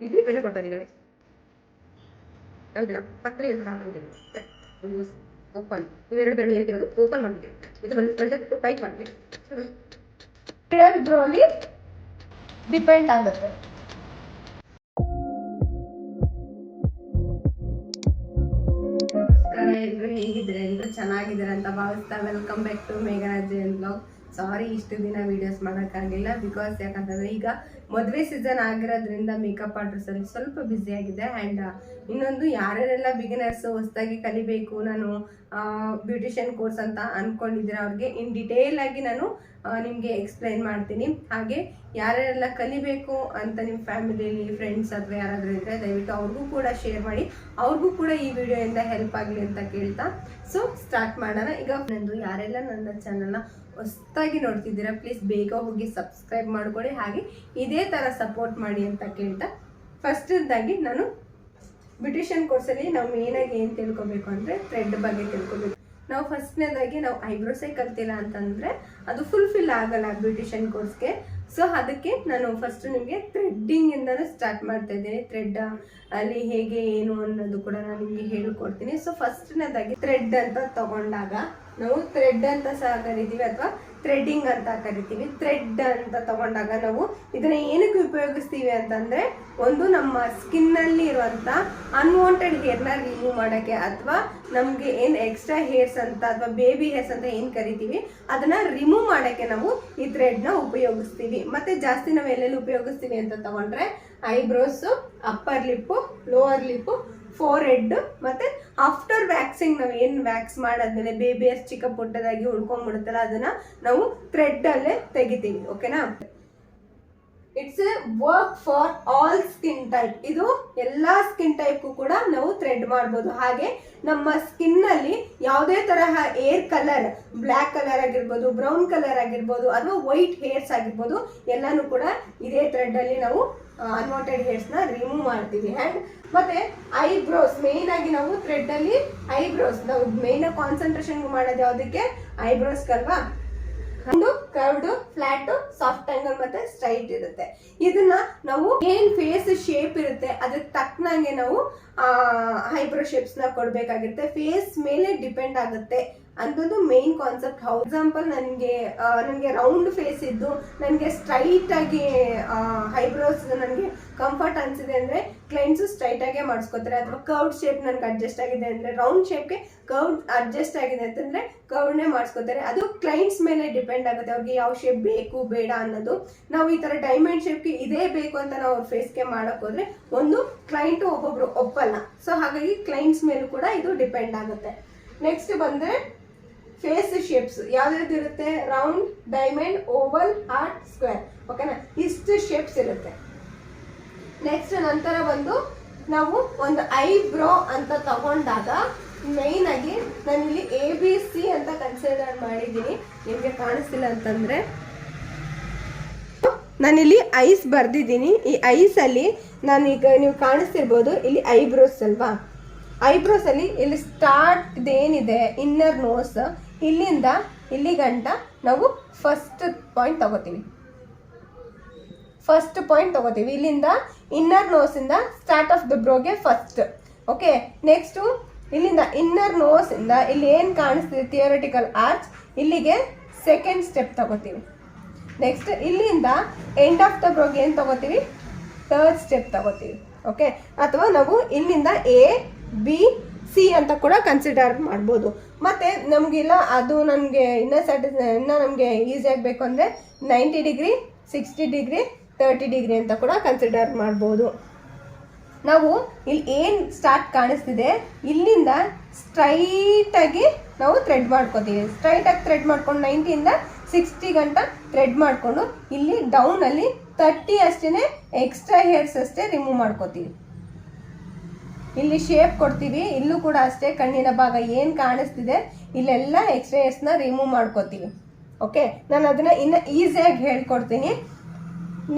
ಇಲ್ಲಿ ಕೊಡ್ತಾರೆ ಪತ್ರ ಓಪನ್ ಇವೆರಡು ಬೆರಳು ಓಪನ್ ಪ್ರೆಷರ್ ಟೈಟ್ ಡಿಪೆಂಡ್ ಆಗುತ್ತೆ ಹೇಗಿದ್ರೆ ಎಲ್ರು ಚೆನ್ನಾಗಿದ್ದೀರಾ ಅಂತ ಭಾವಿಸ್ತಾ welcome back to Megharaj blog sorry ಇಷ್ಟು ದಿನ ವೀಡಿಯೋಸ್ ಮಾಡೋಕ್ಕಾಗಿಲ್ಲ ಬಿಕಾಸ್ ಯಾಕಂತಂದ್ರೆ ಈಗ ಮದುವೆ ಸೀಸನ್ ಆಗಿರೋದ್ರಿಂದ ಮೇಕಪ್ ಆರ್ಟಿಸ್ಟ್ ಅಲ್ಲಿ ಸ್ವಲ್ಪ ಬ್ಯುಸಿ ಆಗಿದೆ ಆ್ಯಂಡ್ ಇನ್ನೊಂದು ಯಾರ್ಯಾರೆಲ್ಲ ಬಿಗಿನರ್ಸ್ ಹೊಸದಾಗಿ ಕಲಿಬೇಕು, ನಾನು ಬ್ಯೂಟಿಷಿಯನ್ ಕೋರ್ಸ್ ಅಂತ ಅಂದ್ಕೊಂಡಿದ್ದೀರ ಅವ್ರಿಗೆ ಇನ್ ಡಿಟೇಲ್ ಆಗಿ ನಾನು ನಿಮಗೆ ಎಕ್ಸ್ಪ್ಲೈನ್ ಮಾಡ್ತೀನಿ. ಹಾಗೆ ಯಾರ್ಯಾರೆಲ್ಲ ಕಲಿಬೇಕು ಅಂತ ನಿಮ್ಮ ಫ್ಯಾಮಿಲಿಯಲ್ಲಿ ಫ್ರೆಂಡ್ಸ್ ಅಥವಾ ಯಾರಾದರೂ ಇದ್ದರೆ ದಯವಿಟ್ಟು ಅವ್ರಿಗೂ ಕೂಡ ಶೇರ್ ಮಾಡಿ. ಅವ್ರಿಗೂ ಕೂಡ ಈ ವಿಡಿಯೋಯಿಂದ ಹೆಲ್ಪ್ ಆಗಲಿ ಅಂತ ಕೇಳ್ತಾ. ಸೊ ಸ್ಟಾರ್ಟ್ ಮಾಡೋಣ. ಈಗ ನಂದು ಯಾರೆಲ್ಲ ನನ್ನ ಚಾನಲ್ನ ಹೊಸ್ದಾಗಿ ನೋಡ್ತಿದ್ದೀರಾ ಪ್ಲೀಸ್ ಬೇಗ ಹೋಗಿ ಸಬ್ಸ್ಕ್ರೈಬ್ ಮಾಡ್ಕೊಳ್ಳಿ. ಹಾಗೆ ಇದೇ ಥರ ಸಪೋರ್ಟ್ ಮಾಡಿ ಅಂತ ಕೇಳ್ತಾ ಫಸ್ಟ್ದಾಗಿ ನಾನು ಬ್ಯೂಟಿಷಿಯನ್ ಕೋರ್ಸಲ್ಲಿ ನಾವು ಮೇನಾಗಿ ಏನು ತಿಳ್ಕೊಬೇಕು ಅಂದರೆ ಥ್ರೆಡ್ ಬಗ್ಗೆ ತಿಳ್ಕೊಬೇಕು. ನಾವು ಫಸ್ಟ್ನೇದಾಗಿ ನಾವು ಐಬ್ರೋಸೇ ಕಲ್ತಿಲ್ಲ ಅಂತಂದರೆ ಅದು ಫುಲ್ಫಿಲ್ ಆಗಲ್ಲ ಬ್ಯೂಟಿಷಿಯನ್ ಕೋರ್ಸ್ಗೆ ಸೊ ಅದಕ್ಕೆ ನಾನು ಫಸ್ಟ್ ನಿಮಗೆ ಥ್ರೆಡ್ಡಿಂಗಿಂದನೂ ಸ್ಟಾರ್ಟ್ ಮಾಡ್ತಾ ಇದ್ದೀನಿ. ಥ್ರೆಡ್ ಅಲ್ಲಿ ಹೇಗೆ, ಏನು ಅನ್ನೋದು ಕೂಡ ನಾನು ನಿಮಗೆ ಹೇಳಿಕೊಡ್ತೀನಿ. ಸೊ ಫಸ್ಟ್ನೇದಾಗಿ ಥ್ರೆಡ್ ಅಂತ ತಗೊಂಡಾಗ ನಾವು ಥ್ರೆಡ್ ಅಂತ ಸಹ ಕರಿತೀವಿ ಅಥವಾ ಥ್ರೆಡ್ಡಿಂಗ್ ಅಂತ ಕರಿತೀವಿ. ಥ್ರೆಡ್ ಅಂತ ತಗೊಂಡಾಗ ನಾವು ಇದನ್ನ ಏನಕ್ಕೆ ಉಪಯೋಗಿಸ್ತೀವಿ ಅಂತಂದ್ರೆ ಒಂದು ನಮ್ಮ ಸ್ಕಿನ್ನಲ್ಲಿ ಇರುವಂತ ಅನ್ವಾಂಟೆಡ್ ಹೇರ್ನ ರಿಮೂವ್ ಮಾಡೋಕ್ಕೆ ಅಥವಾ ನಮ್ಗೆ ಏನ್ ಎಕ್ಸ್ಟ್ರಾ ಹೇರ್ಸ್ ಅಂತ ಅಥವಾ ಬೇಬಿ ಹೇರ್ಸ್ ಅಂತ ಏನ್ ಕರಿತೀವಿ, ಅದನ್ನ ರಿಮೂವ್ ಮಾಡೋಕ್ಕೆ ನಾವು ಈ ಥ್ರೆಡ್ನ ಉಪಯೋಗಿಸ್ತೀವಿ. ಮತ್ತೆ ಜಾಸ್ತಿ ನಾವು ಎಲ್ಲೆಲ್ಲಿ ಉಪಯೋಗಿಸ್ತೀವಿ ಅಂತ ತಗೊಂಡ್ರೆ eyebrows upper lip lower lip forehead ಮತ್ತೆ ಆಫ್ಟರ್ ವ್ಯಾಕ್ಸಿಂಗ್ ನಾವು ಏನು ವ್ಯಾಕ್ಸ್ ಮಾಡಾದ್ಮೇಲೆ ಅಷ್ಟು ಚಿಕ್ಕ ಪುಟ್ಟದಾಗಿ ಉಳ್ಕೊಂಡ್ಬಿಡುತ್ತಲ್ಲ ಅದನ್ನ ನಾವು ಥ್ರೆಡ್ ಅಲ್ಲೇ ತೆಗಿತೀವಿ ಓಕೆನಾ it's a work for all skin type ಇದು ಎಲ್ಲಾ ಸ್ಕಿನ್ ಟೈಪ್ಗೂ ಕೂಡ ನಾವು ಥ್ರೆಡ್ ಮಾಡ್ಬೋದು. ಹಾಗೆ ನಮ್ಮ ಸ್ಕಿನ್ ಅಲ್ಲಿ ಯಾವುದೇ ತರಹ ಏರ್ ಕಲರ್ ಬ್ಲ್ಯಾಕ್ ಕಲರ್ ಆಗಿರ್ಬೋದು ಬ್ರೌನ್ ಕಲರ್ ಆಗಿರ್ಬೋದು, ಅಥವಾ ವೈಟ್ ಹೇರ್ಸ್ ಆಗಿರ್ಬೋದು, ಎಲ್ಲಾನು ಕೂಡ ಇದೇ ಥ್ರೆಡ್ ಅಲ್ಲಿ ನಾವು ಅನ್ವಾಂಟೆಡ್ ಹೇರ್ಸ್ನ ರಿಮೂವ್ ಮಾಡ್ತೀವಿ. ಅಂಡ್ ಮತ್ತೆ ಐಬ್ರೋಸ್ ಮೇನ್ ಆಗಿ ನಾವು ಥ್ರೆಡ್ ಅಲ್ಲಿ ಐಬ್ರೋಸ್ ನಾವು ಮೇನ್ ಕಾನ್ಸಂಟ್ರೇಷನ್ ಮಾಡೋದು ಯಾವುದಕ್ಕೆ? ಐಬ್ರೋಸ್ ಅಲ್ವಾ? ಒಂದು ಕರ್ವ್ಡ್ ಫ್ಲಾಟ್ ಸಾಫ್ಟ್ ಆಂಗಲ್ ಮತ್ತೆ ಸ್ಟ್ರೈಟ್ ಇರುತ್ತೆ. ಇದನ್ನ ನಾವು ಏನ್ ಫೇಸ್ ಶೇಪ್ ಇರುತ್ತೆ. ಅದಕ್ಕೆ ತಕ್ಕನಾಗೆ ನಾವು ಐಬ್ರೋ ಶೇಪ್ಸ್ನ ಕೊಡ್ಬೇಕಾಗಿರುತ್ತೆ. ಫೇಸ್ ಮೇಲೆ ಡಿಪೆಂಡ್ ಆಗುತ್ತೆ. ಅಂತದ್ದು ಮೇನ್ ಕಾನ್ಸೆಪ್ಟ್ ಹೌ ಎಕ್ಸಾಂಪಲ್ ನನಗೆ ನನಗೆ ರೌಂಡ್ ಫೇಸ್ ಇದ್ದು, ನನಗೆ ಸ್ಟ್ರೈಟ್ ಆಗಿ ಐಬ್ರೋಸ್ ನನಗೆ ಕಂಫರ್ಟ್ ಅನ್ಸಿದೆ ಅಂದ್ರೆ ಕ್ಲೈಂಟ್ಸು ಸ್ಟ್ರೈಟ್ ಆಗೇ ಮಾಡಿಸ್ಕೋತಾರೆ. ಅಥವಾ ಕರ್ವ್ ಶೇಪ್ ನನಗೆ ಅಡ್ಜಸ್ಟ್ ಆಗಿದೆ ಅಂದ್ರೆ ರೌಂಡ್ ಶೇಪ್ಗೆ ಕರ್ವ್ ಅಡ್ಜಸ್ಟ್ ಆಗಿದೆ ಅಂತಂದ್ರೆ ಕರ್ವ್ನೇ ಮಾಡಿಸ್ಕೋತಾರೆ. ಅದು ಕ್ಲೈಂಟ್ಸ್ ಮೇಲೆ ಡಿಪೆಂಡ್ ಆಗುತ್ತೆ. ಅವ್ರಿಗೆ ಯಾವ ಶೇಪ್ ಬೇಕು, ಬೇಡ ಅನ್ನೋದು. ನಾವು ಈ ತರ ಡೈಮಂಡ್ ಶೇಪ್ಗೆ ಇದೇ ಬೇಕು ಅಂತ ನಾವು ಅವ್ರ ಫೇಸ್ಗೆ ಮಾಡೋಕ್ಕೋದ್ರೆ ಒಂದು ಕ್ಲೈಂಟ್ ಒಬ್ಬೊಬ್ರು ಒಪ್ಪಲ್ಲ. ಸೊ ಹಾಗಾಗಿ ಕ್ಲೈಂಟ್ಸ್ ಮೇಲೂ ಕೂಡ ಇದು ಡಿಪೆಂಡ್ ಆಗುತ್ತೆ. ನೆಕ್ಸ್ಟ್ ಬಂದ್ರೆ ಫೇಸ್ ಶೇಪ್ಸ್ ಯಾವ್ದ್ಯಾವ್ದು ಇರುತ್ತೆ? Round diamond oval heart square ಓಕೆನಾ ಇಷ್ಟು ಶೇಪ್ಸ್ ಇರುತ್ತೆ. ನೆಕ್ಸ್ಟ್ ನಂತರ ಬಂದು ನಾವು ಒಂದು ಐಬ್ರೋ ಅಂತ ತಗೊಂಡಾಗ ಮೈನ್ ಆಗಿ ನಾನು ಇಲ್ಲಿ ಎ ಬಿ ಸಿ ಅಂತ ಕನ್ಸಿಡರ್ ಮಾಡಿದ್ದೀನಿ. ನಿಮಗೆ ಕಾಣಿಸ್ತಿಲ್ಲ ಅಂತಂದ್ರೆ. ನಾನಿಲ್ಲಿ ಐಸ್ ಬರ್ದಿದ್ದೀನಿ. ಈ ಐಸ್ ಅಲ್ಲಿ ನಾನು ಈಗ ನೀವು ಕಾಣಿಸ್ತಿರ್ಬೋದು ಇಲ್ಲಿ ಐಬ್ರೋಸ್ ಅಲ್ವಾ? ಐಬ್ರೋಸ್ ಅಲ್ಲಿ ಇಲ್ಲಿ ಸ್ಟಾರ್ಟ್ ಏನಿದೆ ಇನ್ನರ್ ನೋಸ್ ಇಲ್ಲಿಂದ ಇಲ್ಲಿ ಗಂಟ ನಾವು ಫಸ್ಟ್ ಪಾಯಿಂಟ್ ತಗೋತೀವಿ. ಫಸ್ಟ್ ಪಾಯಿಂಟ್ ತಗೋತೀವಿ. ಇಲ್ಲಿಂದ ಇನ್ನರ್ ನೋಸಿಂದ ಸ್ಟಾರ್ಟ್ ಆಫ್ ದ ಬ್ರೋಗೆ ಫಸ್ಟ್ ಓಕೆ ನೆಕ್ಸ್ಟು ಇಲ್ಲಿಂದ ಇನ್ನರ್ ನೋಸಿಂದ ಇಲ್ಲಿ ಏನು ಕಾಣಿಸ್ತಿದೆ? ಥಿಯರಿಟಿಕಲ್ ಆರ್ಚ್ ಇಲ್ಲಿಗೆ ಸೆಕೆಂಡ್ ಸ್ಟೆಪ್ ತಗೋತೀವಿ. ನೆಕ್ಸ್ಟ್ ಇಲ್ಲಿಂದ ಎಂಡ್ ಆಫ್ ದ ಬ್ರೋಗೆ ಏನು ತಗೋತೀವಿ? ಥರ್ಡ್ ಸ್ಟೆಪ್ ತಗೋತೀವಿ. ಓಕೆ ಅಥವಾ ನಾವು ಇಲ್ಲಿಂದ ಎ ಬಿ ಸಿ ಅಂತ ಕೂಡ ಕನ್ಸಿಡರ್ ಮಾಡ್ಬೋದು. ಮತ್ತು ನಮಗಿಲ್ಲ, ಅದು ನನಗೆ ಇನ್ನೂ ಸ್ಯಾಟಿಸ್ ಇನ್ನೂ ನಮಗೆ ಈಸಿ ಆಗಬೇಕು ಅಂದರೆ ninety degree sixty degree thirty degree ಅಂತ ಕೂಡ ಕನ್ಸಿಡರ್ ಮಾಡ್ಬೋದು. ನಾವು ಇಲ್ಲಿ ಏನು ಸ್ಟಾರ್ಟ್ ಕಾಣಿಸ್ತಿದೆ, ಇಲ್ಲಿಂದ ಸ್ಟ್ರೈಟಾಗಿ ನಾವು ಥ್ರೆಡ್ ಮಾಡ್ಕೋತೀವಿ. ಸ್ಟ್ರೈಟಾಗಿ ಥ್ರೆಡ್ ಮಾಡ್ಕೊಂಡು ನೈಂಟಿಯಿಂದ ಸಿಕ್ಸ್ಟಿ ಗಂಟ ಥ್ರೆಡ್ ಮಾಡಿಕೊಂಡು, ಇಲ್ಲಿ ಡೌನಲ್ಲಿ ತರ್ಟಿ ಅಷ್ಟೇ ಎಕ್ಸ್ಟ್ರಾ ಹೇರ್ಸ್ ಅಷ್ಟೇ ರಿಮೂವ್ ಮಾಡ್ಕೋತೀವಿ. ಇಲ್ಲಿ ಶೇಪ್ ಕೊಡ್ತೀವಿ. ಇಲ್ಲೂ ಕೂಡ ಅಷ್ಟೇ ಕಣ್ಣಿನ ಭಾಗ ಏನು ಕಾಣಿಸ್ತಿದೆ, ಇಲ್ಲೆಲ್ಲ ಎಕ್ಸ್ರೇಸ್ನ ರಿಮೂವ್ ಮಾಡ್ಕೋತೀವಿ. ಓಕೆ ನಾನು ಅದನ್ನು ಇನ್ನು ಈಸಿಯಾಗಿ ಹೇಳ್ಕೊಡ್ತೀನಿ.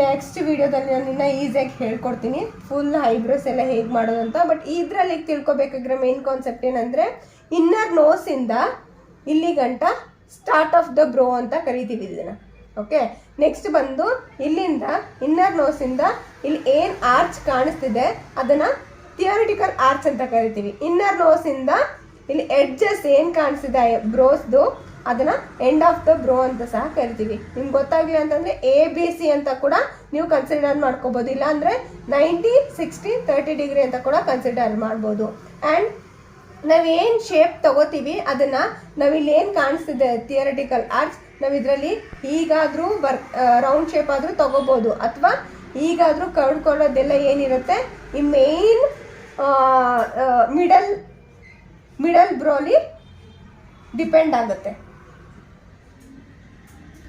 ನೆಕ್ಸ್ಟ್ ವಿಡಿಯೋದಲ್ಲಿ ನಾನು ಇನ್ನೂ ಈಸಿಯಾಗಿ ಹೇಳ್ಕೊಡ್ತೀನಿ. ಫುಲ್ ಐಬ್ರೋಸ್ ಎಲ್ಲ ಹೇಗೆ ಮಾಡೋದು ಅಂತ. ಬಟ್ ಇದರಲ್ಲಿ ತಿಳ್ಕೊಬೇಕಾಗಿರೋ ಮೇನ್ ಕಾನ್ಸೆಪ್ಟ್ ಏನಂದರೆ ಇನ್ನರ್ ನೋಸಿಂದ ಇಲ್ಲಿ ಗಂಟ ಸ್ಟಾರ್ಟ್ ಆಫ್ ದ ಬ್ರೋ ಅಂತ ಕರಿತೀವಿ ಇದನ್ನು. ಓಕೆ ನೆಕ್ಸ್ಟ್ ಬಂದು ಇಲ್ಲಿಂದ ಇನ್ನರ್ ನೋಸಿಂದ ಇಲ್ಲಿ ಏನು ಆರ್ಚ್ ಕಾಣಿಸ್ತಿದೆ, ಅದನ್ನ ಥಿಯೋರಿಟಿಕಲ್ ಆರ್ಚ್ ಅಂತ ಕರಿತೀವಿ. ಇನ್ನರ್ ನೋಸಿಂದ ಇಲ್ಲಿ ಎಡ್ಜಸ್ ಏನು ಕಾಣಿಸಿದೆ ಬ್ರೋಸ್ದು ಅದನ್ನ ಎಂಡ್ ಆಫ್ ದ ಬ್ರೋ ಅಂತ ಸಹ ಕರಿತೀವಿ. ನಿಮ್ಗೆ ಗೊತ್ತಾಗಿಲ್ಲ ಅಂತಂದ್ರೆ ಎ ಬಿ ಸಿ ಅಂತ ಕೂಡ ನೀವು ಕನ್ಸಿಡರ್ ಮಾಡ್ಕೋಬಹುದು ಇಲ್ಲ ಅಂದ್ರೆ ನೈಂಟಿ ಸಿಕ್ಸ್ಟಿ ತರ್ಟಿ ಡಿಗ್ರಿ ಅಂತ ಕೂಡ ಕನ್ಸಿಡರ್ ಮಾಡ್ಬೋದು. ಆ್ಯಂಡ್ ನಾವೇನು ಶೇಪ್ ತಗೋತೀವಿ, ಅದನ್ನ ನಾವಿಲ್ಲಿ ಏನು ಕಾಣಿಸ್ತಿದೆ ಥಿಯರಿಟಿಕಲ್ ಆರ್ಟ್ಸ್ ನಾವು ಇದರಲ್ಲಿ ಹೀಗಾದರೂ ರೌಂಡ್ ಶೇಪ್ ಆದರೂ ತಗೋಬೋದು. ಅಥವಾ ಈಗಾದರೂ ಕರ್ಡ್ಕೊಳ್ಳೋದೆಲ್ಲ ಏನಿರುತ್ತೆ, ಈ ಮೇನ್ ಮಿಡಲ್ ಮಿಡಲ್ ಬ್ರೋಲಿ ಡಿಪೆಂಡ್ ಆಗುತ್ತೆ.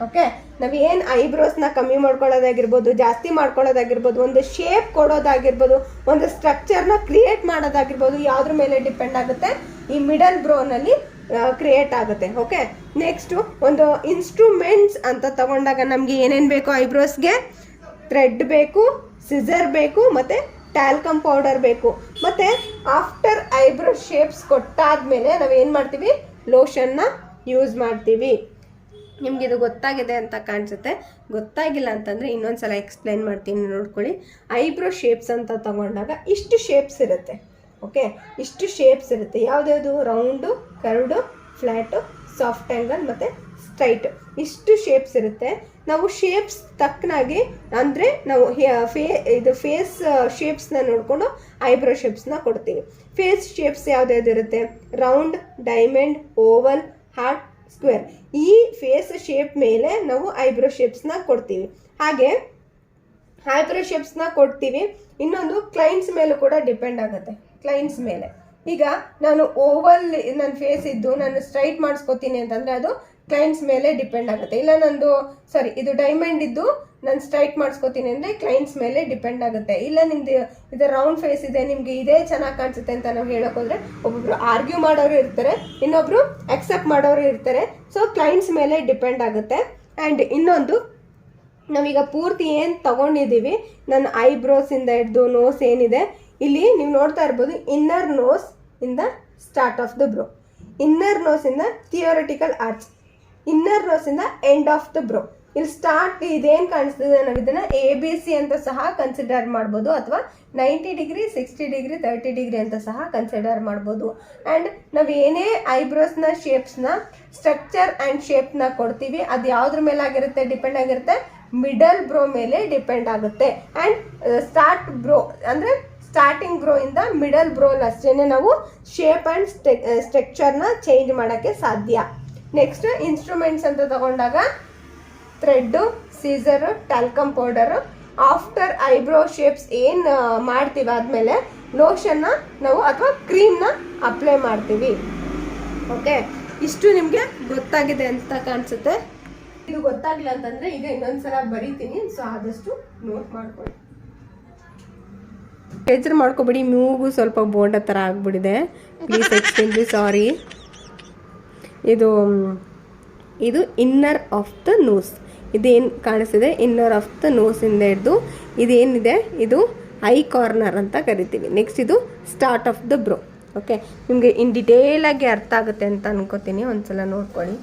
ಓಕೆ ನಾವು ಏನು ಐಬ್ರೋಸ್ನ ಕಮ್ಮಿ ಮಾಡ್ಕೊಳ್ಳೋದಾಗಿರ್ಬೋದು, ಜಾಸ್ತಿ ಮಾಡ್ಕೊಳ್ಳೋದಾಗಿರ್ಬೋದು, ಒಂದು ಶೇಪ್ ಕೊಡೋದಾಗಿರ್ಬೋದು, ಒಂದು ಸ್ಟ್ರಕ್ಚರ್ನ ಕ್ರಿಯೇಟ್ ಮಾಡೋದಾಗಿರ್ಬೋದು, ಯಾವುದ್ರ ಮೇಲೆ ಡಿಪೆಂಡ್ ಆಗುತ್ತೆ? ಈ ಮಿಡಲ್ ಬ್ರೋನಲ್ಲಿ ಕ್ರಿಯೇಟ್ ಆಗುತ್ತೆ. ಓಕೆ ನೆಕ್ಸ್ಟು ಒಂದು ಇನ್ಸ್ಟ್ರೂಮೆಂಟ್ಸ್ ಅಂತ ತಗೊಂಡಾಗ ನಮಗೆ ಏನೇನು ಬೇಕು ಐಬ್ರೋಸ್ಗೆ ಥ್ರೆಡ್ ಬೇಕು ಸಿಸರ್ ಬೇಕು, ಮತ್ತು ಟ್ಯಾಲ್ಕಮ್ ಪೌಡರ್ ಬೇಕು. ಮತ್ತು ಆಫ್ಟರ್ ಐಬ್ರೋ ಶೇಪ್ಸ್ ಕೊಟ್ಟಾದ್ಮೇಲೆ ನಾವು ಏನು ಮಾಡ್ತೀವಿ ಲೋಷನ್ನ ಯೂಸ್ ಮಾಡ್ತೀವಿ. ನಿಮ್ಗೆ ಇದು ಗೊತ್ತಾಗಿದೆ ಅಂತ ಕಾಣಿಸುತ್ತೆ. ಗೊತ್ತಾಗಿಲ್ಲ ಅಂತಂದರೆ ಇನ್ನೊಂದ್ಸಲ ಎಕ್ಸ್ಪ್ಲೈನ್ ಮಾಡ್ತೀನಿ, ನೋಡ್ಕೊಳ್ಳಿ. ಐಬ್ರೋ ಶೇಪ್ಸ್ ಅಂತ ತಗೊಂಡಾಗ ಇಷ್ಟು ಶೇಪ್ಸ್ ಇರುತ್ತೆ. ಓಕೆ ಇಷ್ಟು ಶೇಪ್ಸ್ ಇರುತ್ತೆ. ಯಾವುದ್ಯಾವುದು round curved flat soft angle ಮತ್ತು ಸ್ಟ್ರೈಟ್ ಇಷ್ಟು ಶೇಪ್ಸ್ ಇರುತ್ತೆ. ನಾವು ಶೇಪ್ಸ್ ತಕ್ಕನಾಗಿ ಅಂದರೆ ನಾವು ಫೇ, ಇದು ಫೇಸ್ ಶೇಪ್ಸ್ನ ನೋಡಿಕೊಂಡು ಐಬ್ರೋ ಶೇಪ್ಸ್ನ ಕೊಡ್ತೀವಿ. ಫೇಸ್ ಶೇಪ್ಸ್ ಇರುತ್ತೆ? Round diamond oval heart square ಈ ಫೇಸ್ ಶೇಪ್ ಮೇಲೆ ನಾವು ಐಬ್ರೋ ಶೇಪ್ಸ್ನ ಕೊಡ್ತೀವಿ. ಹಾಗೆ ಐಬ್ರೋ ಶೇಪ್ಸ್ನ ಕೊಡ್ತೀವಿ. ಇನ್ನೊಂದು ಕ್ಲೈಂಟ್ಸ್ ಮೇಲೂ ಕೂಡ ಡಿಪೆಂಡ್ ಆಗುತ್ತೆ. ಕ್ಲೈಂಟ್ಸ್ ಮೇಲೆ. ಈಗ ನಾನು ಓವಲ್ ನನ್ನ ಫೇಸ್ ಇದ್ದು, ನಾನು ಸ್ಟ್ರೈಟ್ ಮಾಡಿಸ್ಕೋತೀನಿ ಅಂತಂದರೆ ಅದು ಕ್ಲೈಂಟ್ಸ್ ಮೇಲೆ ಡಿಪೆಂಡ್ ಆಗುತ್ತೆ. ಇಲ್ಲ ನಂದು ಸಾರಿ ಇದು ಡೈಮಂಡ್ ಇದ್ದು ನಾನು ಸ್ಟ್ರೈಟ್ ಮಾಡಿಸ್ಕೋತೀನಿ ಅಂದರೆ ಕ್ಲೈಂಟ್ಸ್ ಮೇಲೆ ಡಿಪೆಂಡ್ ಆಗುತ್ತೆ. ಇಲ್ಲ ನಿಮ್ದು ಇದು ರೌಂಡ್ ಫೇಸ್ ಇದೆ, ನಿಮಗೆ ಇದೇ ಚೆನ್ನಾಗಿ ಕಾಣಿಸುತ್ತೆ ಅಂತ ನಾವು ಹೇಳೋಕೆ ಹೋದ್ರೆ ಒಬ್ಬೊಬ್ರು ಆರ್ಗ್ಯೂ ಮಾಡೋರು ಇರ್ತಾರೆ, ಇನ್ನೊಬ್ರು ಅಕ್ಸೆಪ್ಟ್ ಮಾಡೋರು ಇರ್ತಾರೆ. ಸೊ ಕ್ಲೈಂಟ್ಸ್ ಮೇಲೆ ಡಿಪೆಂಡ್ ಆಗುತ್ತೆ. ಆ್ಯಂಡ್ ಇನ್ನೊಂದು, ನಾವೀಗ ಪೂರ್ತಿ ಏನು ತಗೊಂಡಿದ್ದೀವಿ ನನ್ನ ಐಬ್ರೋಸಿಂದ ಹಿಡ್ದು ನೋಸ್ ಏನಿದೆ, ಇಲ್ಲಿ ನೀವು ನೋಡ್ತಾ ಇರ್ಬೋದು ಇನ್ನರ್ ನೋಸ್ ಇಂದ start of the brow inner ನೋಸಿಂದ theoretical arch inner ರೋಸಿಂದ ಎಂಡ್ ಆಫ್ ದ ಬ್ರೋ ಇಲ್ಲಿ ಸ್ಟಾರ್ಟ್ ಇದೇನು ಕಾಣಿಸ್ತಿದೆ ನಾವು ಇದನ್ನ ಎ ಬಿ ಸಿ ಅಂತ ಸಹ ಕನ್ಸಿಡರ್ ಮಾಡ್ಬೋದು ಅಥವಾ ninety degree sixty degree thirty degree ಅಂತ ಸಹ ಕನ್ಸಿಡರ್ ಮಾಡ್ಬೋದು. ಆ್ಯಂಡ್ ನಾವು ಏನೇ ಐಬ್ರೋಸ್ನ ಶೇಪ್ಸ್ನ ಸ್ಟ್ರಕ್ಚರ್ ಆ್ಯಂಡ್ ಶೇಪ್ನ ಕೊಡ್ತೀವಿ, ಅದು ಯಾವುದ್ರ ಮೇಲೆ ಆಗಿರುತ್ತೆ? ಡಿಪೆಂಡ್ ಆಗಿರುತ್ತೆ ಮಿಡಲ್ ಬ್ರೋ ಮೇಲೆ ಡಿಪೆಂಡ್ ಆಗುತ್ತೆ. ಆ್ಯಂಡ್ ಸ್ಟಾರ್ಟ್ ಬ್ರೋ ಅಂದರೆ ಸ್ಟಾರ್ಟಿಂಗ್ ಬ್ರೋ ಇಂದ ಮಿಡಲ್ ಬ್ರೋಲ್ ಅಷ್ಟೇ ನಾವು ಶೇಪ್ ಆ್ಯಂಡ್ ಸ್ಟ್ರಕ್ಚರ್ನ ಚೇಂಜ್ ಮಾಡೋಕ್ಕೆ ಸಾಧ್ಯ. ನೆಕ್ಸ್ಟ್ ಇನ್ಸ್ಟ್ರೂಮೆಂಟ್ಸ್ ಅಂತ ತಗೊಂಡಾಗ thread scissor talcum powder after eyebrow shapes ಏನು ಮಾಡ್ತೀವಿ ಆದಮೇಲೆ ಲೋಷನ್ನ ನಾವು ಅಥವಾ ಕ್ರೀಮ್ನ ಅಪ್ಲೈ ಮಾಡ್ತೀವಿ. ಓಕೆ ಇಷ್ಟು ನಿಮಗೆ ಗೊತ್ತಾಗಿದೆ ಅಂತ ಕಾಣಿಸುತ್ತೆ. ಇದು ಗೊತ್ತಾಗಿಲ್ಲ ಅಂತಂದ್ರೆ ಈಗ ಇನ್ನೊಂದ್ಸಲ ಬರೀತೀನಿ. ಸೊ ಆದಷ್ಟು ನೋಟ್ ಮಾಡ್ಕೊಳ್ಳಿ. ಬೇಜಾರು ಮಾಡ್ಕೊಬೇಡಿ. ಮೂಗು ಸ್ವಲ್ಪ ಬೋಂಡ ಥರ ಆಗ್ಬಿಡಿದೆ ಪ್ಲೀಸ್ ಎಕ್ಸ್ಟೆಂಡ್ ಸಾರಿ ಇದು ಇದು ಇನ್ನರ್ ಆಫ್ ದ ನೋಸ್ ಇದೇನು ಕಾಣಿಸಿದೆ ಇನ್ನರ್ ಆಫ್ ದ ನೋಸಿಂದ ಹಿಡಿದು ಇದೇನಿದೆ? ಇದು ಐ ಕಾರ್ನರ್ ಅಂತ ಕರಿತೀವಿ. ನೆಕ್ಸ್ಟ್ ಇದು start of the brow okay ನಿಮಗೆ ಇನ್ ಡಿಟೇಲಾಗಿ ಅರ್ಥ ಆಗುತ್ತೆ ಅಂತ ಅನ್ಕೋತೀನಿ. ಒಂದ್ಸಲ ನೋಡ್ಕೊಳ್ಳಿ.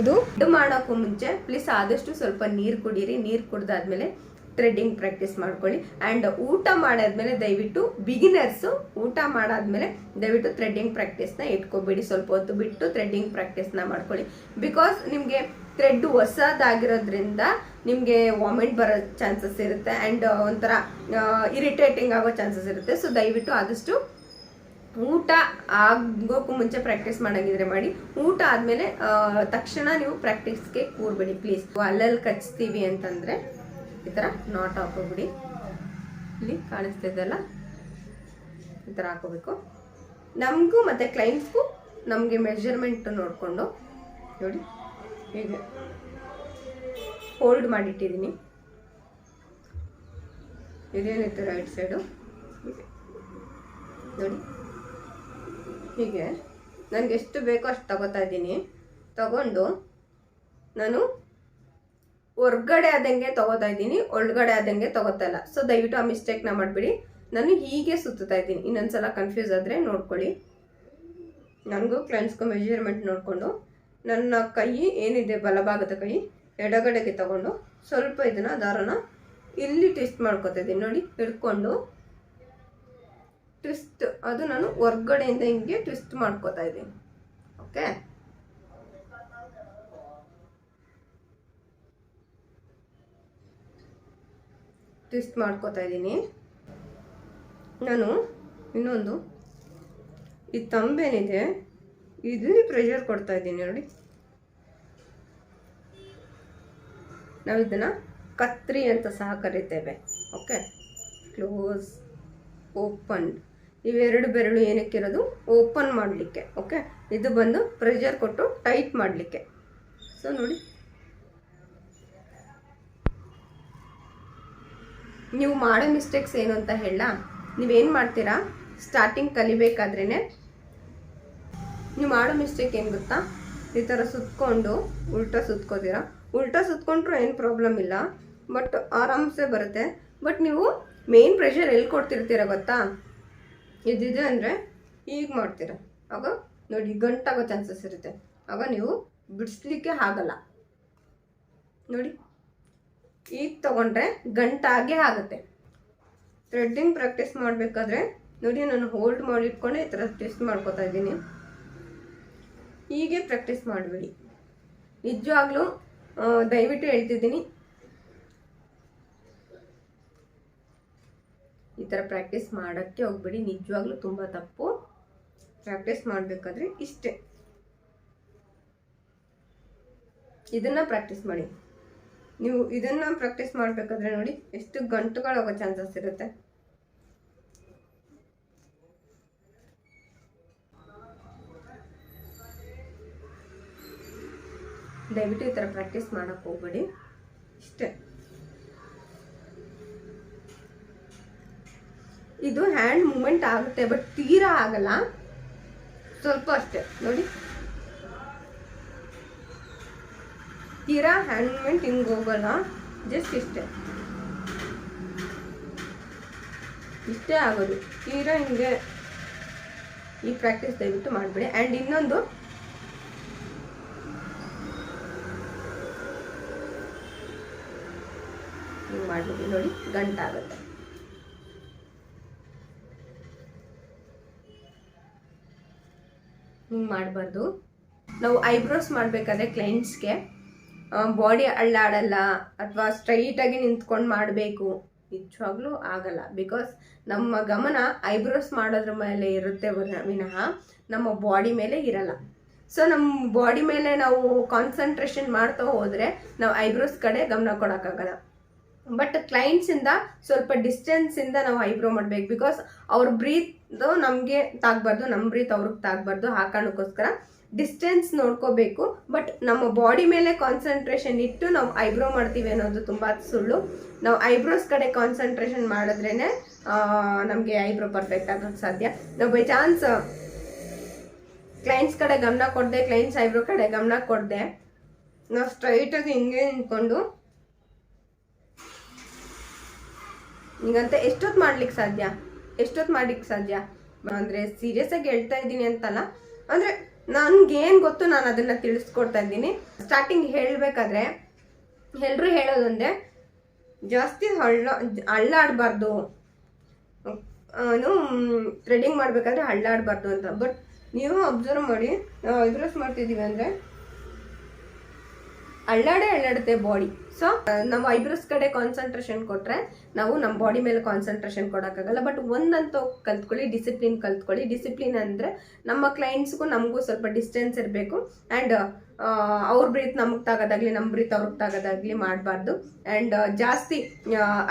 ಇದು ಇದು ಮಾಡೋಕ್ಕೂ ಮುಂಚೆ ಪ್ಲೀಸ್ ಆದಷ್ಟು ಸ್ವಲ್ಪ ನೀರು ಕುಡೀರಿ. ನೀರು ಕುಡ್ದಾದ್ಮೇಲೆ ಥ್ರೆಡ್ಡಿಂಗ್ ಪ್ರಾಕ್ಟೀಸ್ ಮಾಡ್ಕೊಳ್ಳಿ. ಆ್ಯಂಡ್ ಊಟ ಮಾಡಾದ್ಮೇಲೆ ದಯವಿಟ್ಟು ಬಿಗಿನರ್ಸು ಊಟ ಮಾಡಾದ್ಮೇಲೆ ದಯವಿಟ್ಟು ಥ್ರೆಡ್ಡಿಂಗ್ ಪ್ರಾಕ್ಟೀಸ್ನ ಇಟ್ಕೋಬೇಡಿ. ಸ್ವಲ್ಪ ಹೊತ್ತು ಬಿಟ್ಟು ಥ್ರೆಡ್ಡಿಂಗ್ ಪ್ರಾಕ್ಟೀಸ್ನ ಮಾಡ್ಕೊಳ್ಳಿ. ಬಿಕಾಸ್ ನಿಮಗೆ ಥ್ರೆಡ್ಡು ಹೊಸದಾಗಿರೋದ್ರಿಂದ ನಿಮಗೆ ವಾಮಿಟ್ ಬರೋ ಚಾನ್ಸಸ್ ಇರುತ್ತೆ. ಆ್ಯಂಡ್ ಒಂಥರ ಇರಿಟೇಟಿಂಗ್ ಆಗೋ ಚಾನ್ಸಸ್ ಇರುತ್ತೆ. ಸೊ ದಯವಿಟ್ಟು ಆದಷ್ಟು ಊಟ ಆಗೋಕ್ಕೂ ಮುಂಚೆ ಪ್ರಾಕ್ಟೀಸ್ ಮಾಡೋಂಗಿದ್ರೆ ಮಾಡಿ. ಊಟ ಆದಮೇಲೆ ತಕ್ಷಣ ನೀವು ಪ್ರಾಕ್ಟೀಸ್ಗೆ ಕೂರ್ಬೇಡಿ. ಪ್ಲೀಸ್ ಅಲ್ಲಲ್ಲಿ ಕಚ್ತೀವಿ ಅಂತಂದರೆ ಈ ಥರ ನಾಟ್ ಹಾಕೋಬಿಡಿ ಇಲ್ಲಿ ಕಾಣಿಸ್ತಿದ್ದಲ್ಲ ಈ ಥರ ಹಾಕೋಬೇಕು ನಮಗೂ ಮತ್ತು ಕ್ಲೈಂಟ್ಸ್ಗೂ ನಮಗೆ ಮೆಜರ್ಮೆಂಟ್ ನೋಡಿಕೊಂಡು ನೋಡಿ ಹೀಗೆ ಹೋಲ್ಡ್ ಮಾಡಿಟ್ಟಿದ್ದೀನಿ. ಇದೇನಿತ್ತು ರೈಟ್ ಸೈಡು ನೋಡಿ. ಹೀಗೆ. ನನಗೆ ಎಷ್ಟು ಬೇಕೋ ಅಷ್ಟು ತಗೋತಾ ಇದ್ದೀನಿ. ತಗೊಂಡು ನಾನು ಹೊರ್ಗಡೆ ಆದಂಗೆ ತಗೋತಾ ಇದ್ದೀನಿ, ಒಳಗಡೆ ಆದಂಗೆ ತಗೋತಾ ಇಲ್ಲ. ಸೊ ದಯವಿಟ್ಟು ಆ ಮಿಸ್ಟೇಕ್ನ ಮಾಡಿಬಿಡಿ. ನಾನು ಹೀಗೆ ಸುತ್ತಾ ಇದ್ದೀನಿ. ಇನ್ನೊಂದ್ಸಲ ಕನ್ಫ್ಯೂಸ್ ಆದರೆ ನೋಡ್ಕೊಳ್ಳಿ. ನನಗೂ ಫ್ರೆಂಡ್ಸ್ಗೂ ಮೆಜರ್ಮೆಂಟ್ ನೋಡಿಕೊಂಡು, ನನ್ನ ಕೈ ಏನಿದೆ, ಬಲಭಾಗದ ಕೈ ಎಡಗಡೆಗೆ ತಗೊಂಡು, ಸ್ವಲ್ಪ ಇದನ್ನ, ದಾರನ ಇಲ್ಲಿ ಟ್ವಿಸ್ಟ್ ಮಾಡ್ಕೊತಾ ಇದ್ದೀನಿ. ನೋಡಿ, ಹಿಡ್ಕೊಂಡು ಟ್ವಿಸ್ಟ್ ಅದು ನಾನು ಹೊರ್ಗಡೆಯಿಂದ ಹಿಂಗೆ ಟ್ವಿಸ್ಟ್ ಮಾಡ್ಕೋತಾ ಇದ್ದೀನಿ. ಓಕೆ ಟ್ವಿಸ್ಟ್ ಮಾಡ್ಕೋತಾ ಇದ್ದೀನಿ. ನಾನು ಇನ್ನೊಂದು, ಈ ತಂಬೇನಿದೆ ಇಲ್ಲಿ ಪ್ರೆಷರ್ ಕೊಡ್ತಾ ಇದ್ದೀನಿ ನೋಡಿ. ನಾವು ಇದನ್ನು ಕತ್ರಿ ಅಂತ ಸಹ ಕರಿತೇವೆ. ಓಕೆ ಕ್ಲೋಸ್ ಓಪನ್ ಇವೆರಡು ಬೆರಳು ಏನಕ್ಕಿರೋದು? ಓಪನ್ ಮಾಡಲಿಕ್ಕೆ. ಓಕೆ ಇದು ಬಂದು ಪ್ರೆಷರ್ ಕೊಟ್ಟು ಟೈಟ್ ಮಾಡಲಿಕ್ಕೆ. ಸೊ ನೋಡಿ. ನೀವು ಮಾಡೋ ಮಿಸ್ಟೇಕ್ಸ್ ಏನು ಅಂತ ಹೇಳ. ನೀವೇನು ಮಾಡ್ತೀರಾ? ಸ್ಟಾರ್ಟಿಂಗ್ ಕಲಿಬೇಕಾದ್ರೇ ನೀವು ಮಾಡೋ ಮಿಸ್ಟೇಕ್ ಏನು ಗೊತ್ತಾ? ಈ ಥರ ಸುತ್ಕೊಂಡು ಉಲ್ಟಾ ಸುತ್ಕೋತೀರಾ? ಉಲ್ಟಾ ಸುತ್ಕೊಂಡ್ರು ಏನು ಪ್ರಾಬ್ಲಮ್ ಇಲ್ಲ. ಬಟ್ ಆರಾಮ್ಸೆ ಬರುತ್ತೆ. ಬಟ್ ನೀವು ಮೇನ್ ಪ್ರೆಷರ್ ಎಲ್ಲಿ ಕೊಡ್ತಿರ್ತೀರ ಗೊತ್ತಾ? ಇದಿದೆ ಅಂದರೆ ಈಗ ಮಾಡ್ತೀರ. ಆಗ ನೋಡಿ ಗಂಟಾಗೋ ಚಾನ್ಸಸ್ ಇರುತ್ತೆ. ಆಗ ನೀವು ಬಿಡಿಸ್ಲಿಕ್ಕೆ ಆಗಲ್ಲ. ನೋಡಿ. ಈಗ ತಗೊಂಡ್ರೆ ಗಂಟಾಗೆ ಆಗುತ್ತೆ. ಥ್ರೆಡ್ಡಿಂಗ್ ಪ್ರಾಕ್ಟೀಸ್ ಮಾಡಬೇಕಾದ್ರೆ ನೋಡಿ ನಾನು ಹೋಲ್ಡ್ ಮಾಡಿ ಇಟ್ಕೊಂಡೆ ಈ ಥರ ಟೆಸ್ಟ್ ಮಾಡ್ಕೋತಾ ಇದ್ದೀನಿ. ಹೀಗೆ ಪ್ರಾಕ್ಟೀಸ್ ಮಾಡಬೇಡಿ. ನಿಜವಾಗ್ಲೂ ದಯವಿಟ್ಟು ಹೇಳ್ತಿದ್ದೀನಿ. ಈ ಥರ ಪ್ರಾಕ್ಟೀಸ್ ಮಾಡೋಕ್ಕೆ ಹೋಗ್ಬೇಡಿ. ನಿಜವಾಗ್ಲೂ ತುಂಬ ತಪ್ಪು. ಪ್ರಾಕ್ಟೀಸ್ ಮಾಡಬೇಕಾದ್ರೆ ಇಷ್ಟೇ. ಇದನ್ನು ಪ್ರಾಕ್ಟೀಸ್ ಮಾಡಿ. ನೀವು ಇದನ್ನ ಪ್ರಾಕ್ಟೀಸ್ ಮಾಡಬೇಕಾದ್ರೆ ನೋಡಿ ಎಷ್ಟು ಗಂಟುಗಳಾಗೋ ಚಾನ್ಸಸ್ ಇರುತ್ತೆ. ದಯವಿಟ್ಟು ಈ ಥರ ಪ್ರಾಕ್ಟೀಸ್ ಮಾಡೋಕ್ಕೆ ಹೋಗ್ಬೇಡಿ. ಇಷ್ಟೇ. ಇದು ಹ್ಯಾಂಡ್ ಮೂಮೆಂಟ್ ಆಗುತ್ತೆ ಬಟ್ ತೀರಾ ಆಗಲ್ಲ. ಸ್ವಲ್ಪ ಅಷ್ಟೇ. ನೋಡಿ. ತೀರಾ ಹ್ಯಾಂಡ್ ಮೂಮೆಂಟ್ ಹಿಂಗೆ ಹೋಗಲ್ಲ ಜಸ್ಟ್ ಇಷ್ಟೇ. ಇಷ್ಟೇ ಆಗೋದು. ತೀರಾ ಹಿಂಗೆ ಈ ಪ್ರಾಕ್ಟೀಸ್ ದಯವಿಟ್ಟು ಮಾಡಬೇಡಿ. ಆ್ಯಂಡ್ ಇನ್ನೊಂದು. ಹಿಂಗೆ ಮಾಡಿಬಿಡಿ ನೋಡಿ ಗಂಟಾಗುತ್ತೆ ಹಿಂಗೆ ಮಾಡಬಾರ್ದು. ನಾವು ಐಬ್ರೋಸ್ ಮಾಡಬೇಕಾದ್ರೆ ಕ್ಲೈಂಟ್ಸ್ಗೆ ಬಾಡಿ ಅಳ್ಳಾಡಲ್ಲ ಅಥವಾ ಸ್ಟ್ರೈಟಾಗಿ ನಿಂತ್ಕೊಂಡು ಮಾಡಬೇಕು. ನಿಜವಾಗ್ಲೂ ಆಗಲ್ಲ. ಬಿಕಾಸ್ ನಮ್ಮ ಗಮನ ಐಬ್ರೋಸ್ ಮಾಡೋದ್ರ ಮೇಲೆ ಇರುತ್ತೆ ವಿನ- ನಮ್ಮ ಬಾಡಿ ಮೇಲೆ ಇರಲ್ಲ. ಸೊ ನಮ್ಮ ಬಾಡಿ ಮೇಲೆ ನಾವು ಕಾನ್ಸಂಟ್ರೇಷನ್ ಮಾಡ್ತಾ ಹೋದರೆ ನಾವು ಐಬ್ರೋಸ್ ಕಡೆ ಗಮನ ಕೊಡೋಕ್ಕಾಗಲ್ಲ. ಬಟ್ ಕ್ಲೈಂಟ್ಸಿಂದ ಸ್ವಲ್ಪ ಡಿಸ್ಟೆನ್ಸಿಂದ ನಾವು ಐಬ್ರೋ ಮಾಡ್ಬೇಕು. ಬಿಕಾಸ್ ಅವ್ರ ಬ್ರೀತ್ ನಮಗೆ ತಾಗಬಾರ್ದು ನಮ್ಮ ಬ್ರೀತ್ ಅವ್ರಿಗೆ ತಾಗಬಾರ್ದು ಆ ಕಾರಣಕ್ಕೋಸ್ಕರ. ಡಿಸ್ಟೆನ್ಸ್ ನೋಡ್ಕೋಬೇಕು ಬಟ್ ನಮ್ಮ ಬಾಡಿ ಮೇಲೆ ಕಾನ್ಸಂಟ್ರೇಷನ್ ಇಟ್ಟು ನಾವು ಐಬ್ರೋ ಮಾಡ್ತೀವಿ ಅನ್ನೋದು ತುಂಬ ಸುಳ್ಳು. ನಾವು ಐಬ್ರೋಸ್ ಕಡೆ ಕಾನ್ಸಂಟ್ರೇಷನ್ ಮಾಡಿದ್ರೇ ನಮಗೆ ಐಬ್ರೋ ಪರ್ಫೆಕ್ಟ್ ಆಗೋಕ್ಕೆ ಸಾಧ್ಯ. ನಾವು ಬೈ ಚಾನ್ಸ್ ಕ್ಲೈಂಟ್ಸ್ ಕಡೆ ಗಮನ ಕೊಡದೆ ಕ್ಲೈಂಟ್ಸ್ ಐಬ್ರೋ ಕಡೆ ಗಮನ ಕೊಡದೆ, ನಾವು ಸ್ಟ್ರೈಟಾಗಿ ಹಿಂಗೆ ನಿಂತ್ಕೊಂಡು ಹಿಂಗಂತ ಎಷ್ಟೊತ್ತು ಮಾಡ್ಲಿಕ್ಕೆ ಸಾಧ್ಯ? ಎಷ್ಟೊತ್ತು ಮಾಡ್ಲಿಕ್ಕೆ ಸಾಧ್ಯ? ಅಂದರೆ ಸೀರಿಯಸ್ ಆಗಿ ಹೇಳ್ತಾ ಇದ್ದೀನಿ ಅಂತಲ್ಲ. ಅಂದರೆ ನನ್ಗೇನು ಗೊತ್ತು, ನಾನು ಅದನ್ನು ತಿಳಿಸ್ಕೊಡ್ತಾ ಇದ್ದೀನಿ. ಸ್ಟಾರ್ಟಿಂಗ್ ಹೇಳಬೇಕಾದ್ರೆ ಎಲ್ಲರೂ ಹೇಳೋದೊಂದೇ ಜಾಸ್ತಿ ಹಳ್ಳ, ಅಳ್ಳಾಡಬಾರ್ದು. ಥ್ರೆಡಿಂಗ್ ಮಾಡಬೇಕಾದ್ರೆ ಹಳ್ಳಾಡಬಾರ್ದು ಅಂತ. ಬಟ್ ನೀವು ಅಬ್ಸರ್ವ್ ಮಾಡಿ ಮಾಡ್ತಿದೀವಿ ಮಾಡ್ತಿದ್ದೀವಿ ಅಂದರೆ ಅಳ್ಳಾಡೇ ಅಳ್ಳಾಡುತ್ತೆ ಬಾಡಿ ಸೊ ನಾವು ಐಬ್ರೋಸ್ ಕಡೆ ಕಾನ್ಸಂಟ್ರೇಷನ್ ಕೊಟ್ಟರೆ ನಾವು ನಮ್ಮ ಬಾಡಿ ಮೇಲೆ ಕಾನ್ಸಂಟ್ರೇಷನ್ ಕೊಡೋಕ್ಕಾಗಲ್ಲ. ಬಟ್ ಒಂದಂತೂ ಕಲ್ತ್ಕೊಳ್ಳಿ ಡಿಸಿಪ್ಲಿನ್ ಕಲ್ತ್ಕೊಳ್ಳಿ. ಡಿಸಿಪ್ಲಿನ್ ಅಂದರೆ ನಮ್ಮ ಕ್ಲೈಂಟ್ಸ್ಗೂ ನಮಗೂ ಸ್ವಲ್ಪ ಡಿಸ್ಟೆನ್ಸ್ ಇರಬೇಕು. ಆ್ಯಂಡ್ ಅವ್ರ ಬ್ರೀತ್ ನಮಗೆ ತಾಗೋದಾಗ್ಲಿ ನಮ್ಮ ಬ್ರೀತ್ ಅವ್ರಿಗೆ ತಾಗೋದಾಗ್ಲಿ ಮಾಡಬಾರ್ದು. ಆ್ಯಂಡ್ ಜಾಸ್ತಿ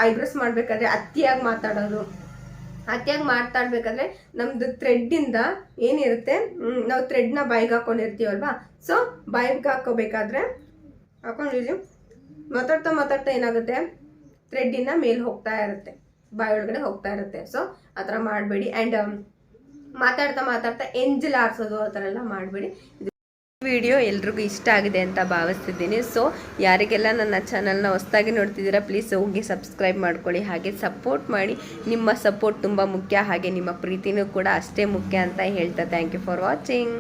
ಐಬ್ರೋಸ್ ಮಾಡಬೇಕಾದ್ರೆ ಅತಿಯಾಗಿ ಮಾತಾಡೋದು. ಅತಿಯಾಗಿ ಮಾತಾಡ್ಬೇಕಾದ್ರೆ ನಮ್ದು ಥ್ರೆಡ್ಡಿಂದ ಏನಿರುತ್ತೆ? ನಾವು ಥ್ರೆಡ್ನ ಬಾಯಿಗೆ ಹಾಕೊಂಡಿರ್ತೀವಲ್ವಾ? ಸೊ ಬಾಯಿಗೆ ಹಾಕೋಬೇಕಾದ್ರೆ ಹಾಕೊಂಡಿದ್ದೀವಿ ಮಾತಾಡ್ತಾ ಮಾತಾಡ್ತಾ ಏನಾಗುತ್ತೆ? ಥ್ರೆಡ್ಡಿಂದ ಮೇಲೆ ಹೋಗ್ತಾ ಇರುತ್ತೆ. ಬಾಯಿ ಒಳಗಡೆ ಹೋಗ್ತಾ ಇರುತ್ತೆ. ಸೊ ಆ ಥರ ಮಾಡಬೇಡಿ. ಆ್ಯಂಡ್ ಮಾತಾಡ್ತಾ ಮಾತಾಡ್ತಾ ಎಂಜಲ್ ಆರಿಸೋದು ಆ ಥರ ಎಲ್ಲ ಮಾಡಬೇಡಿ. ವಿಡಿಯೋ ಎಲ್ರಿಗೂ ಇಷ್ಟ ಆಗಿದೆ ಅಂತ ಭಾವಿಸ್ತಿದ್ದೀನಿ. ಸೊ ಯಾರಿಗೆಲ್ಲ ನನ್ನ ಚಾನಲ್ನ ಹೊಸ್ದಾಗಿ ನೋಡ್ತಿದ್ದೀರಾ ಪ್ಲೀಸ್ ಹೋಗಿ ಸಬ್ಸ್ಕ್ರೈಬ್ ಮಾಡ್ಕೊಳ್ಳಿ. ಹಾಗೆ ಸಪೋರ್ಟ್ ಮಾಡಿ. ನಿಮ್ಮ ಸಪೋರ್ಟ್ ತುಂಬ ಮುಖ್ಯ. ಹಾಗೆ ನಿಮ್ಮ ಪ್ರೀತಿನೂ ಕೂಡ ಅಷ್ಟೇ ಮುಖ್ಯ ಅಂತ ಹೇಳ್ತಾ ಥ್ಯಾಂಕ್ ಯು ಫಾರ್ ವಾಚಿಂಗ್